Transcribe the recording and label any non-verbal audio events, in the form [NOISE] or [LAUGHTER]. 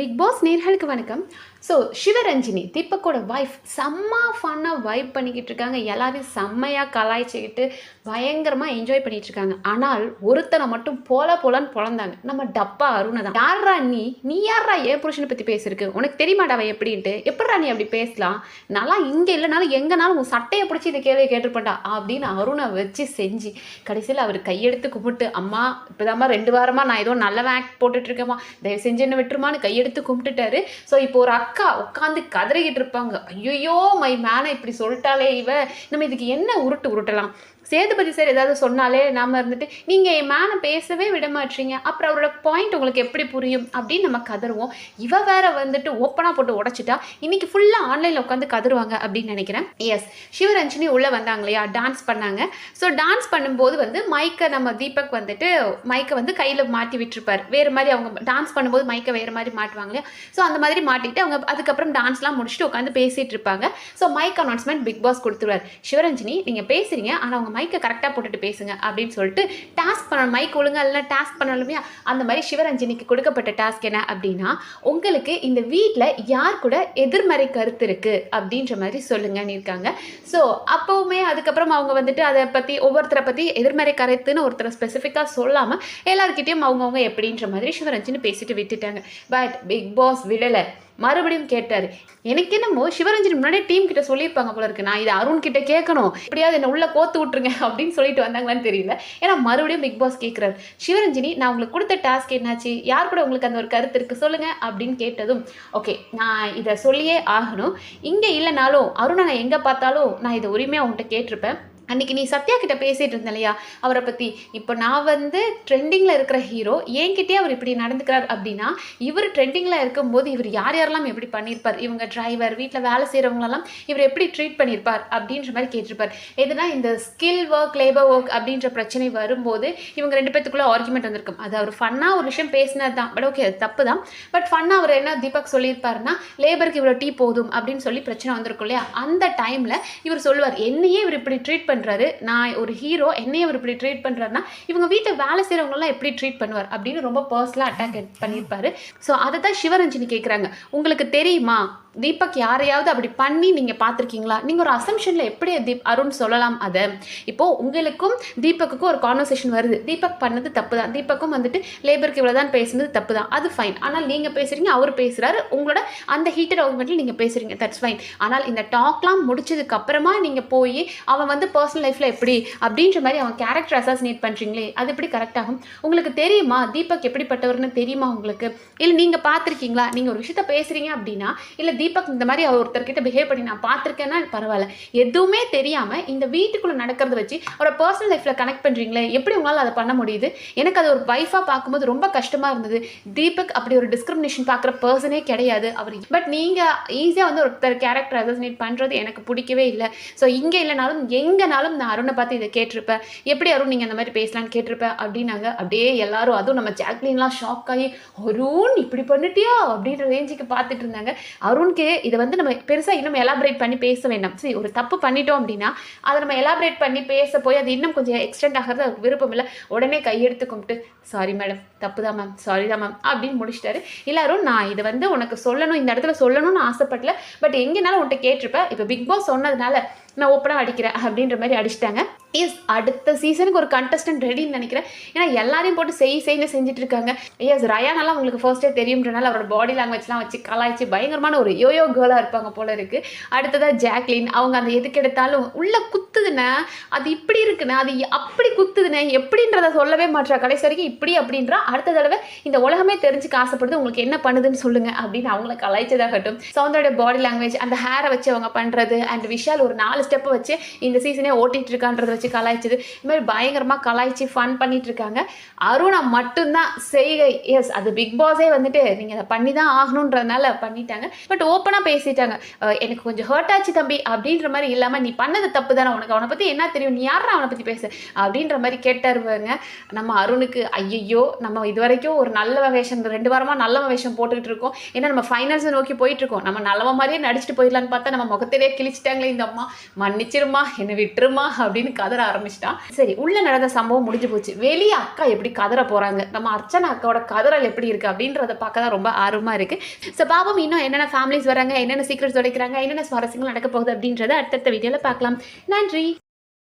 Big pass நேர்களுக்கு வணக்கம். So Sivaranjini தீபக்கோட wife செம்ம ஃபன்னாக வைப் பண்ணிக்கிட்டு இருக்காங்க. எல்லாரையும் செம்மையாக கலாய்ச்சிக்கிட்டு பயங்கரமாக என்ஜாய் பண்ணிகிட்டு இருக்காங்க. ஆனால் ஒருத்தனை மட்டும் போல போலன்னு பிறந்தாங்க நம்ம டப்பா அருணை தான். யாரா நீ? நீ யாரா ஏன் புருஷனை பற்றி பேசிருக்கு உனக்கு தெரியுமாடா அவன் எப்படின்ட்டு? எப்படிடா நீ அப்படி பேசலாம்? நல்லா இங்கே இல்லைனாலும் எங்கேனாலும் உன் சட்டையை பிடிச்சி இதை கேள்வி கேட்டுருப்பேன்டா அப்படின்னு அருணை வச்சு செஞ்சு கடைசியில் அவர் கையெடுத்து கும்பிட்டு அம்மா இப்போதாம்மா ரெண்டு வாரமாக நான் ஏதோ நல்ல வேக் போட்டுட்ருக்கேம்மா தயவு செஞ்சு என்ன விட்டுருமான்னு கையெடுத்து கும்பிட்டுட்டாரு. ஸோ இப்போ ஒரு அக்கா உட்காந்து கதறிக்கிட்டு இருப்பாங்க. ஐயோ மை மேனை இப்படி சொல்லிட்டாலே இவ. நம்ம இதுக்கு என்ன உருட்டு உருட்டலாம்? சேதுபதி சார் ஏதாவது சொன்னாலே நாம இருந்துட்டு நீங்கள் என் மேனை பேசவே விட மாட்டீங்க அப்புறம் அவரோட பாயிண்ட் உங்களுக்கு எப்படி புரியும்? அப்படின்னு நம்ம கதருவோம் இவ வேற வந்துட்டு ஓப்பனாக போட்டு உடைச்சிட்டா இன்னைக்கு ஃபுல்லாக ஆன்லைனில் உட்காந்து கதருவாங்க அப்படின்னு நினைக்கிறேன். எஸ் சிவரஞ்சினி உள்ளே வந்தாங்க இல்லையா? டான்ஸ் பண்ணாங்க. ஸோ டான்ஸ் பண்ணும்போது வந்து மைக்கை நம்ம தீபக் வந்துட்டு மைக்கை வந்து கையில் மாட்டி விட்டுருப்பார். வேறு மாதிரி அவங்க டான்ஸ் பண்ணும்போது மைக்கை வேறு மாதிரி மாட்டுவாங்க இல்லையா? ஸோ அந்த மாதிரி மாட்டிட்டு அவங்க அதுக்கப்புறம் டான்ஸ்லாம் முடிச்சுட்டு உட்காந்து பேசிகிட்டு இருப்பாங்க. So mic announcement Big Boss கொடுத்துருவார். சிவரஞ்சினி நீங்கள் பேசுகிறீங்க ஆனால் அவங்க மைக்கை கரெக்டாக போட்டுட்டு பேசுங்க அப்படின்னு சொல்லிட்டு டாஸ்க் பண்ணணும். மைக் ஒழுங்கா இல்லை டாஸ்க் பண்ணணுமே அந்த மாதிரி சிவரஞ்சனிக்கு கொடுக்கப்பட்ட டாஸ்க் என்ன அப்படின்னா உங்களுக்கு இந்த வீட்டில் யார் கூட எதிர்மறை கருத்து இருக்குது அப்படின்ற மாதிரி சொல்லுங்கன்னு இருக்காங்க. ஸோ அப்போவுமே அதுக்கப்புறம் அவங்க வந்துட்டு அதை பற்றி ஒவ்வொருத்தரை பற்றி எதிர்மறை கருத்துன்னு ஒருத்தரை ஸ்பெசிஃபிக்காக சொல்லாமல் எல்லாருக்கிட்டேயும் அவங்கவுங்க எப்படின்ற மாதிரி சிவரஞ்சினி பேசிட்டு விட்டுட்டாங்க. பட் பிக் பாஸ் விடலை. மறுபடியும் கேட்டார் எனக்கு என்னமோ சிவரஞ்சன் முன்னாடியே டீம் கிட்ட சொல்லியிருப்பாங்க போல இருக்கு. நான் இதை அருண் கிட்ட கேட்கணும். எப்படியாவது என்ன உள்ள கோத்து விட்டுருங்க [LAUGHS] அப்படின்னு சொல்லிட்டு வந்தாங்களான்னு தெரியல. ஏன்னா மறுபடியும் பிக் பாஸ் கேட்குறாரு சிவரஞ்சினி நான் உங்களுக்கு கொடுத்த டாஸ்க் என்னாச்சு? யார் கூட உங்களுக்கு அந்த ஒரு கருத்து இருக்கு? சொல்லுங்க அப்படின்னு கேட்டதும் ஓகே நான் இதை சொல்லியே ஆகணும். இங்கே இல்லைனாலும் அருணை நான் எங்கே பார்த்தாலும் நான் இதை உரிமையாக அவங்ககிட்ட கேட்டிருப்பேன். அன்றைக்கி நீ சத்யா கிட்ட பேசிகிட்டு இருந்த இல்லையா? அவரை பற்றி இப்போ நான் வந்து ட்ரெண்டிங்கில் இருக்கிற ஹீரோ என்கிட்டயே அவர் இப்படி நடந்துக்கிறார் அப்படின்னா இவர் ட்ரெண்டிங்கில் இருக்கும்போது இவர் யார் யாரெல்லாம் எப்படி பண்ணியிருப்பார் இவங்க டிரைவர் வீட்டில் வேலை செய்கிறவங்களெல்லாம் இவர் எப்படி ட்ரீட் பண்ணியிருப்பார் அப்படின்ற மாதிரி கேட்டிருப்பார். எதுனா இந்த ஸ்கில் ஒர்க் லேபர் ஒர்க் அப்படின்ற பிரச்சனை வரும்போது இவங்க ரெண்டு பேத்துக்குள்ளே ஆர்குமெண்ட் வந்திருக்கும். அது அவர் ஃபன்னாக ஒரு விஷயம் பேசினது தான். பட் ஓகே அது தப்பு தான். பட் ஃபன்னாக அவர் என்ன தீபக் சொல்லியிருப்பாருன்னா லேபருக்கு இவ்வளோ டீ போதும் அப்படின்னு சொல்லி பிரச்சனை வந்திருக்கும் இல்லையா? அந்த டைமில் இவர் சொல்லுவார் என்னையே இவர் இப்படி ட்ரீட் பண்ணுறாரு நான் ஒரு ஹீரோ என்னை அவர் இப்படி ட்ரீட் பண்ணுறாருனா இவங்க வீட்டில் வேலை செய்கிறவங்களாம் எப்படி ட்ரீட் பண்ணுவார் அப்படின்னு ரொம்ப பர்சனலாக அட்டாக் பண்ணியிருப்பாரு ஸோ அதை தான் சிவரஞ்சினி கேட்குறாங்க உங்களுக்கு தெரியுமா? தீபக் யாரையாவது அப்படி பண்ணி நீங்கள் பார்த்துருக்கீங்களா? நீங்கள் ஒரு அசம்ஷனில் எப்படி தீப் அருண் சொல்லலாம் அதை? இப்போது உங்களுக்கும் தீபக்குக்கும் ஒரு கான்வர்சேஷன் வருது. தீபக் பண்ணது தப்பு தான் தீபக்கும் வந்துட்டு லேபருக்கு இவ்வளோ தான் பேசுனது தப்பு தான் அது ஃபைன் ஆனால் நீங்கள் பேசுகிறீங்க அவர் பேசுகிறாரு உங்களோட அந்த ஹீட்டட் ஆர்குமெண்ட்டில் நீங்கள் பேசுகிறீங்க தட்ஸ் ஃபைன் ஆனால் இந்த டாக்லாம் முடிச்சதுக்கு அப்புறமா நீங்கள் போய் அவன் வந்து பர்சனல் லைஃப்பில் எப்படி? அப்படின்ற மாதிரி அவன் கேரக்டர் அசாசினேட் பண்ணுறீங்களே அது எப்படி கரெக்டாகும் உங்களுக்கு தெரியுமா தீபக் எப்படிப்பட்டவர்னு தெரியுமா உங்களுக்கு? இல்லை நீங்கள் பார்த்துருக்கீங்களா? நீங்கள் ஒரு விஷயத்த பேசுகிறீங்க அப்படின்னா இல்லை தீபக் இந்த மாதிரி அவர் ஒருத்தர்கிட்ட பிஹேவ் பண்ணி நான் பார்த்துருக்கேன்னா பரவாயில்ல. எதுவுமே தெரியாமல் இந்த வீட்டுக்குள்ளே நடக்கிறத வச்சு அவரோட பர்சனல் லைஃப்பில் கனெக்ட் பண்ணுறீங்களே எப்படி உங்களால் அதை பண்ண முடியுது? எனக்கு அது ஒரு வைஃபாக பார்க்கும்போது ரொம்ப கஷ்டமாக இருந்தது. தீபக் அப்படி ஒரு டிஸ்கிரிமினேஷன் பார்க்குற பர்சனே கிடையாது. அவர் பட் நீங்கள் ஈஸியாக வந்து ஒருத்தர் கேரக்டர் அசசினேட் பண்ணுறது எனக்கு பிடிக்கவே இல்லை. ஸோ இங்கே இல்லைனாலும் எங்கேனாலும் நான் அருணை பார்த்து இதை கேட்டிருப்பேன். எப்படி அருண் நீங்கள் அந்த மாதிரி பேசலான்னு கேட்டிருப்பேன் அப்படின்னாங்க. அப்படியே எல்லாரும் அதுவும் நம்ம ஜாக்லின்லாம் ஷாக் ஆகி அருண் இப்படி பண்ணிட்டியா? அப்படின்ற ரேஞ்சுக்கு பார்த்துட்டு இருந்தாங்க. அருண்க்கு இதை வந்து நம்ம பெருசாக இன்னும் எலாபரேட் பண்ணி பேச வேண்டாம். சரி ஒரு தப்பு பண்ணிட்டோம் அப்படின்னா அதை நம்ம எலாபரேட் பண்ணி பேச போய் அது இன்னும் கொஞ்சம் எக்ஸ்டெண்ட் ஆகிறது அவருக்கு விருப்பம் இல்லை. உடனே கையெடுத்து கும்பிட்டு சாரி மேடம் தப்பு தான் மேம் சாரி தான் மேம் அப்படின்னு முடிச்சிட்டாரு. எல்லாரும் நான் இதை வந்து உனக்கு சொல்லணும் இந்த இடத்துல சொல்லணும்னு ஆசைப்படல பட் எங்கேனாலும் உன்கிட்ட கேட்டிருப்பேன். இப்போ பிக் பாஸ் சொன்னதுனால நான் ஓப்பனாக அடிக்கிறேன் அப்படின்ற மாதிரி அடிச்சிட்டாங்க. எஸ் அடுத்த சீசனுக்கு ஒரு கண்டஸ்டன்ட் ரெடின்னு நினைக்கிறேன். ஏன்னா எல்லாரையும் போட்டு செய் செய்யு செஞ்சுட்டு இருக்காங்க. எஸ் ரயானெல்லாம் உங்களுக்கு ஃபர்ஸ்டே தெரியும்ன்றனால அவரோட பாடி லாங்குவேஜ்லாம் வச்சு கலாய்ச்சி பயங்கரமான ஒரு யோயோ கேர்ளாக இருப்பாங்க போல இருக்கு. அடுத்ததாக ஜாக்லின் அவங்க அந்த எதுக்கு எடுத்தாலும் உள்ள குத்துதுண்ணே அது இப்படி இருக்குண்ணே அது அப்படி குத்துதுண்ணே எப்படின்றத சொல்லவே மாட்டா கடைசி வரைக்கும் இப்படி அப்படின்றா. அடுத்த தடவை இந்த உலகமே தெரிஞ்சுக்க ஆசைப்படுது உங்களுக்கு என்ன பண்ணுதுன்னு சொல்லுங்க அப்படின்னு அவங்கள கலாய்ச்சதாகட்டும். சவுந்தரோட பாடி லாங்குவேஜ் அந்த ஹேரை வச்சு அவங்க பண்ணுறது அண்ட் விஷால் ஒரு நாலு ஸ்டெப்பை வச்சு இந்த சீசனே ஓட்டிகிட்டு இருக்கான்றதை வச்சு கலாய்ச்சது. இது மாதிரி பயங்கரமாக கலாய்ச்சி ஃபன் பண்ணிகிட்டு இருக்காங்க. அருணா மட்டும்தான் செய்கை. எஸ் அது பிக் பாஸே வந்துட்டு நீங்கள் அதை பண்ணி தான் ஆகணுன்றதுனால பண்ணிட்டாங்க. பட் ஓப்பனாக பேசிட்டாங்க. எனக்கு கொஞ்சம் ஹர்ட் ஆச்சு தம்பி அப்படின்ற மாதிரி இல்லாமல் நீ பண்ணது தப்பு தானே. உனக்கு அவனை பற்றி என்ன தெரியும்? நீ யாரா அவனை பற்றி பேசு? அப்படின்ற மாதிரி கேட்டாருவாங்க நம்ம அருணுக்கு ஐயையோ நம்ம இது வரைக்கும் ஒரு நல்ல வேஷம் இந்த ரெண்டு வாரமாக நல்ல வேஷம் போட்டுக்கிட்டு இருக்கோம். ஏன்னா நம்ம ஃபைனல்ஸை நோக்கி போயிட்டு இருக்கோம். நம்ம நல்லவ மாதிரியே நடிச்சுட்டு போயிடலான்னு பார்த்தா நம்ம முகத்திலே கிழிச்சிட்டாங்களே இந்த அம்மா. மன்னிச்சிருமா என்னை விட்டுருமா அப்படின்னு கதற ஆரம்பிச்சிட்டான். சரி உள்ள நடந்த சம்பவம் முடிஞ்சு போச்சு. வெளியே அக்கா எப்படி கதற போறாங்க? நம்ம அர்ச்சனா அக்காவோட கதறல் எப்படி இருக்கு அப்படின்றத பார்க்க தான் ரொம்ப ஆர்வமா இருக்கு. ஸோ பாபம் இன்னும் என்னென்ன ஃபேமிலிஸ் வராங்க என்னென்ன சீக்கிரட்ஸ் உடைக்கிறாங்க என்னென்ன சுவாரஸ்யங்கள் நடக்க போகுது அப்படின்றத அடுத்தடுத்த வீடியோவில் பார்க்கலாம். நன்றி!